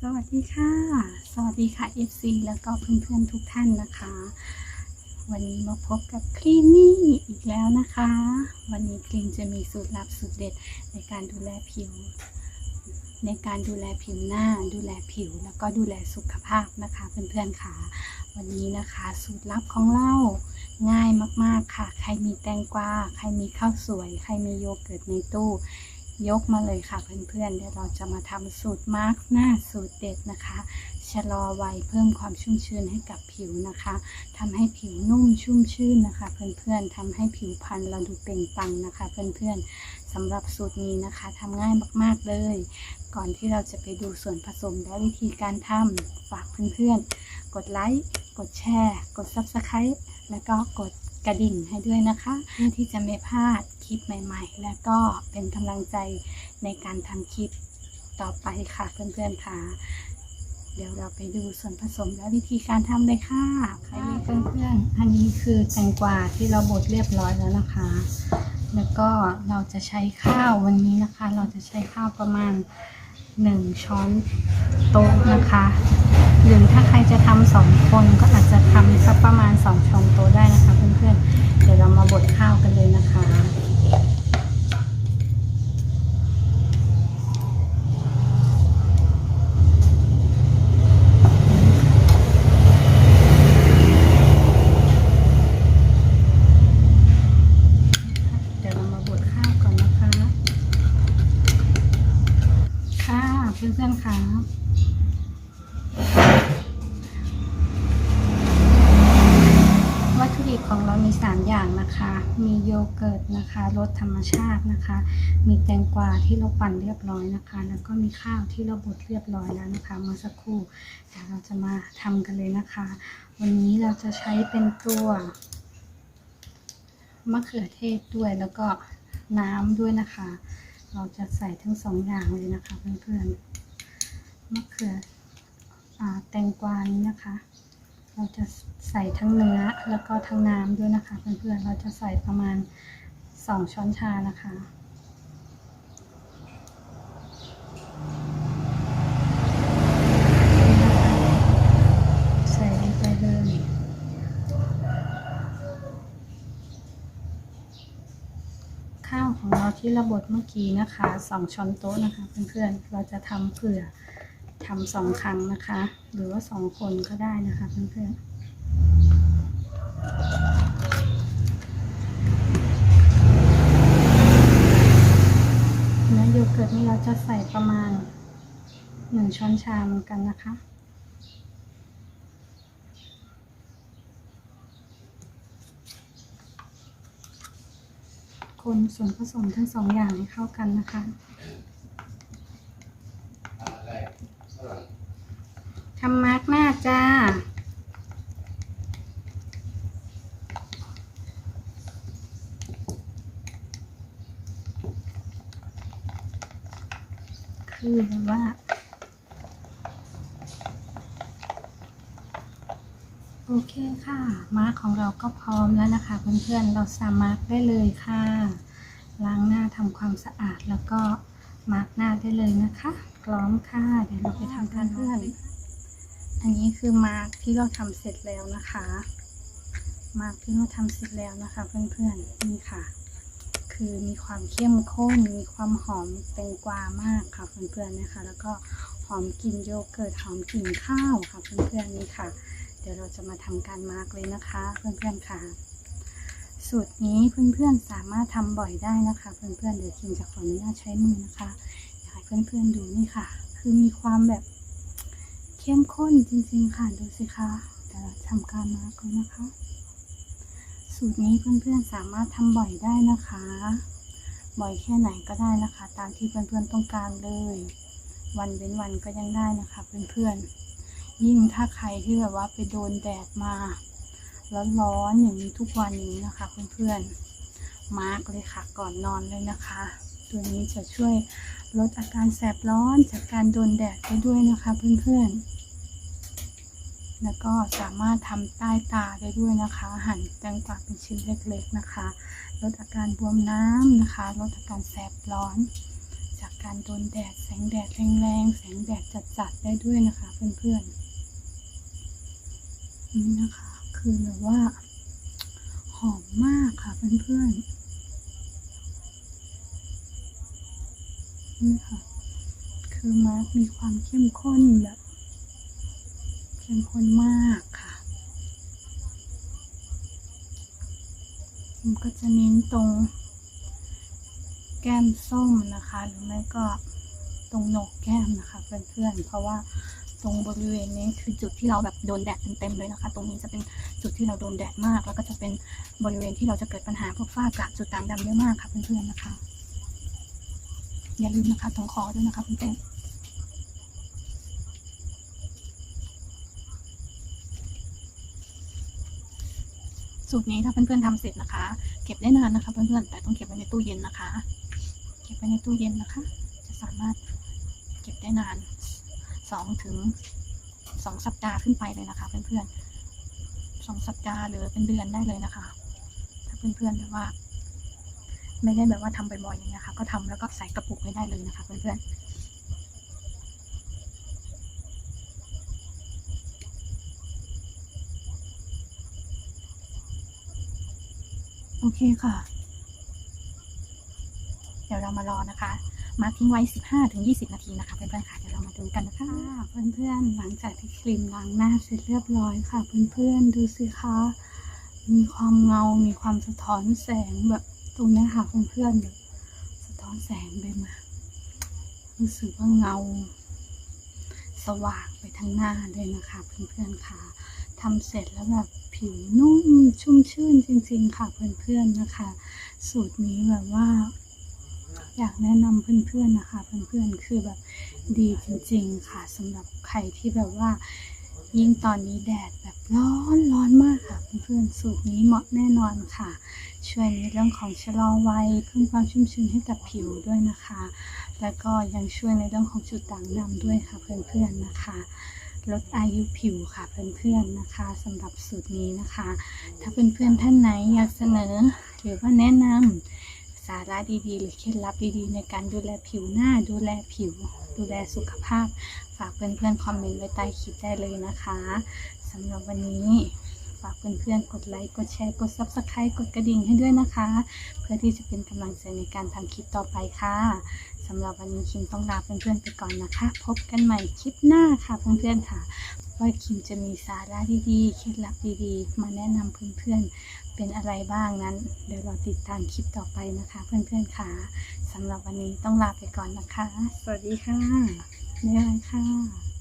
สวัสดีค่ะ สวัสดีค่ะ FC แล้วก็เพื่อนๆทุกท่านนะคะ วันนี้มาพบกับคลีนนี่อีกแล้วนะคะ วันนี้คลีนจะมีสูตรลับสูตรเด็ดในการดูแลผิว ในการดูแลผิวหน้า ดูแลผิวแล้วก็ดูแลสุขภาพนะคะเพื่อนๆค่ะ วันนี้นะคะสูตรลับของเราง่ายมากๆค่ะ ใครมีแตงกวาใครมีข้าวสวย ใครมีโยเกิร์ตในตู้ ยกมาเลยค่ะเพื่อนๆเดี๋ยวเราจะมาทำสูตรมาร์กหน้าสูตรเด็ดนะคะ ชะลอวัยเพิ่มความชุ่มชื้นให้กับผิวนะคะทำให้ผิวนุ่มชุ่มชื่นนะคะ เพื่อนๆทำให้ผิวพรรณเราดูเปล่งปลั่งนะคะ เพื่อนๆสำหรับสูตรนี้นะคะทำง่ายมากๆเลย ก่อนที่เราจะไปดูส่วนผสมและวิธีการทำฝากเพื่อนๆ กดไลค์กดแชร์ กด Subscribe แล้วก็กดกระดิ่งให้ด้วยนะคะ เพื่อที่จะไม่พลาด คลิปใหม่ ๆ และก็เป็นกำลังใจในการทำคลิปต่อไปค่ะเพื่อนๆค่ะ เดี๋ยวเราไปดูส่วนผสมและวิธีการทำเลยค่ะครมีเพื่อนๆอันนี้คือแตงกวาที่เราบดเรียบร้อยแล้วนะคะ แล้วก็เราจะใช้ข้าววันนี้นะคะ เราจะใช้ข้าวประมาณ 1 ช้อนโต๊ะนะคะหรือถ้าใครจะทำสองคนก็อาจจะทำสักประมาณ 2ช้อนโต๊ะได้นะคะ เพื่อนๆ เดี๋ยวเรามาบดข้าวกันเลยนะคะ เดี๋ยวเรามาบดข้าวก่อนนะคะ เพื่อนๆค่ะวัตถุดิบของเรามี 3 อย่างนะคะ มีโยเกิร์ตนะคะรสธรรมชาตินะคะ มีแตงกวาที่เราปั่นเรียบร้อยนะคะ แล้วก็มีข้าวที่เราบดเรียบร้อยแล้วนะคะ เมื่อสักครู่เดี๋ยวเราจะมาทำกันเลยนะคะ วันนี้เราจะใช้เป็นตัวมะเขือเทศด้วยแล้วก็น้ำด้วยนะคะ เราจะใส่ทั้งสองอย่างเลยนะคะเพื่อนๆมะเขือแตงกวานี้นะคะ เราจะใส่ทั้งเนื้อแล้วก็ทั้งน้ำด้วยนะคะ เพื่อนๆเราจะใส่ประมาณสองช้อนชานะคะ ใส่ลงไปเลย ข้าวของเราบดเมื่อกี้นะคะสองช้อนโต๊ะนะคะ เพื่อนๆเราจะทำเผื่อทำสองครั้งนะคะ หรือว่าสองคนก็ได้นะคะเพื่อนๆเนื้อโยเกิร์ตนี่เราจะใส่ประมาณหนึ่งช้อนชาเหมือนกันนะคะ คนส่วนผสมทั้งสองอย่างให้เข้ากันนะคะ ทำมาร์กหน้าจ้า คือแบบว่า โอเคค่ะ มาร์กของเราก็พร้อมแล้วนะคะ เพื่อนๆ เราสามารถได้เลยค่ะ ล้างหน้าทำความสะอาดแล้วก็มาร์กหน้าได้เลยนะคะ พร้อมค่ะ เดี๋ยวเราไปทำกันเพื่อน อันนี้คือมาร์กที่เราทำเสร็จแล้วนะคะ มาร์กที่เราทำเสร็จแล้วนะคะ เพื่อนๆ นี่ค่ะ คือมีความเข้มข้น มีความหอมแตงกวามากค่ะ เพื่อนๆ นะคะ แล้วก็หอมกลิ่นโยเกิร์ต หอมกลิ่นข้าวค่ะ เพื่อนๆ นี่ค่ะ เดี๋ยวเราจะมาทำการมาร์กเลยนะคะเพื่อนๆค่ะ สูตรนี้เพื่อนๆสามารถทำบ่อยได้นะคะ เพื่อนๆเดี๋ยวคิมจะขออนุญาตใช้มือนะคะอยากให้เพื่อนๆดูนี่ค่ะ คือมีความแบบเข้มข้นจริงๆค่ะดูสิคะเดี๋ยวเราทำการมาร์กเลยนะคะ สูตรนี้เพื่อนๆสามารถทำบ่อยได้นะคะ บ่อยแค่ไหนก็ได้นะคะ ตามที่เพื่อนๆต้องการเลย วันเว้นวันก็ยังได้นะคะ เพื่อนๆ ยิ่งถ้าใครที่แบบว่าไปโดนแดดมาร้อนๆอย่างนี้ทุกวันอย่างนี้นะคะเพื่อนๆมาร์กเลยค่ะก่อนนอนเลยนะคะ ตัวนี้จะช่วยลดอาการแสบร้อนจากการโดนแดดได้ด้วยนะคะเพื่อนๆ แล้วก็สามารถทำใต้ตาได้ด้วยนะคะ หั่นแตงกวาเป็นชิ้นเล็กๆนะคะ ลดอาการบวมน้ำนะคะ ลดอาการแสบร้อน จากการโดนแดดแสงแดดแรงๆแสงแดดจัดๆได้ด้วยนะคะเพื่อนๆ นี่นะคะ คือแบบว่า หอมมากค่ะเพื่อนๆนี่ค่ะ คือมาร์กมีความเข้มข้นแบบเข้มข้นมากค่ะผมก็จะเน้นตรง แก้มส้มนะคะ หรือไม่ก็ตรงโหนกแก้มนะคะ เพื่อนๆ เพราะว่า ตรงบริเวณนี้คือจุดที่เราแบบโดนแดดเต็มๆเลยนะคะ ตรงนี้จะเป็นจุดที่เราโดนแดดมาก แล้วก็จะเป็นบริเวณที่เราจะเกิดปัญหาพวกฝ้ากระจุดด่างดำเยอะมากค่ะเพื่อนๆนะคะ อย่าลืมนะคะตรงคอด้วยนะคะเพื่อนๆสูตรนี้ถ้าเพื่อนๆทำเสร็จนะคะ เก็บได้นานนะคะเพื่อนๆแต่ต้องเก็บไว้ในตู้เย็นนะคะ เก็บไว้ในตู้เย็นนะคะ จะสามารถเก็บได้นาน สองถึงสองสัปดาห์ขึ้นไปเลยนะคะ เพื่อนๆสองสัปดาห์หรือเป็นเดือนได้เลยนะคะ ถ้าเพื่อนๆแบบว่า ไม่ได้แบบว่าทำบ่อยๆอย่างนี้ยค่ะ ก็ทำแล้วก็ใส่กระปุกไว้ได้เลยนะคะ เพื่อนๆโอเคค่ะ เดี๋ยวเรามารอนะคะ มาทิ้งไว้ 15-20 นาทีนะคะเพื่อนๆค่ะเดี๋ยวเรามาดูกันนะคะเพื่อนๆหลังจากที่ครีมล้างหน้าเสร็จเรียบร้อยค่ะ เพื่อนๆดูสิคะมีความเงา มีความสะท้อนแสงแบบตรงนี้ค่ะเพื่อนๆแบบสะท้อนแสงไปมารู้สึกว่าเงา สว่างไปทั้งหน้าเลยนะคะเพื่อนๆค่ะทำเสร็จแล้วแบบผิวนุ่มชุ่มชื่นจริง ๆ ค่ะเพื่อนๆนะคะ สูตรนี้แบบว่า อยากแนะนำเพื่อนๆนะคะ เพื่อนๆคือแบบดีจริงๆค่ะสำหรับใครที่แบบว่า ยิ่งตอนนี้แดดแบบร้อนร้อนมากค่ะ เพื่อนๆสูตรนี้เหมาะแน่นอนค่ะ ช่วยในเรื่องของชะลอวัยเพิ่มความชุ่มชื้นให้กับผิวด้วยนะคะ แล้วก็ยังช่วยในเรื่องของจุดด่างดำด้วยค่ะ เพื่อนๆนะคะลดอายุผิวค่ะเพื่อนๆนะคะสำหรับสูตรนี้นะคะ ถ้าเพื่อนๆท่านไหนอยากเสนอหรือว่าแนะนำ สาระดีๆ หรือเคล็ดลับดีๆ ในการดูแลผิวหน้า ดูแลผิว ดูแลสุขภาพ ฝากเพื่อนๆ คอมเมนต์ไว้ใต้คลิปได้เลยนะคะสำหรับวันนี้ฝากเพื่อนๆ กดไลค์ กดแชร์ กด Subscribe กดกระดิ่งให้ด้วยนะคะ เพื่อที่จะเป็นกำลังใจในการทำคลิปต่อไปค่ะสำหรับวันนี้คิมต้องลาเพื่อนๆไปก่อนนะคะ พบกันใหม่คลิปหน้าค่ะเพื่อนๆค่ะว่าคิมจะมีสาระดีๆ เคล็ดลับดีๆ มาแนะนำเพื่อนๆ เป็นอะไรบ้างนั้น เดี๋ยวเราติดตามคลิปต่อไปนะคะ เพื่อนๆค่ะสำหรับวันนี้ต้องลาไปก่อนนะคะ สวัสดีค่ะบ๊ายบายค่ะ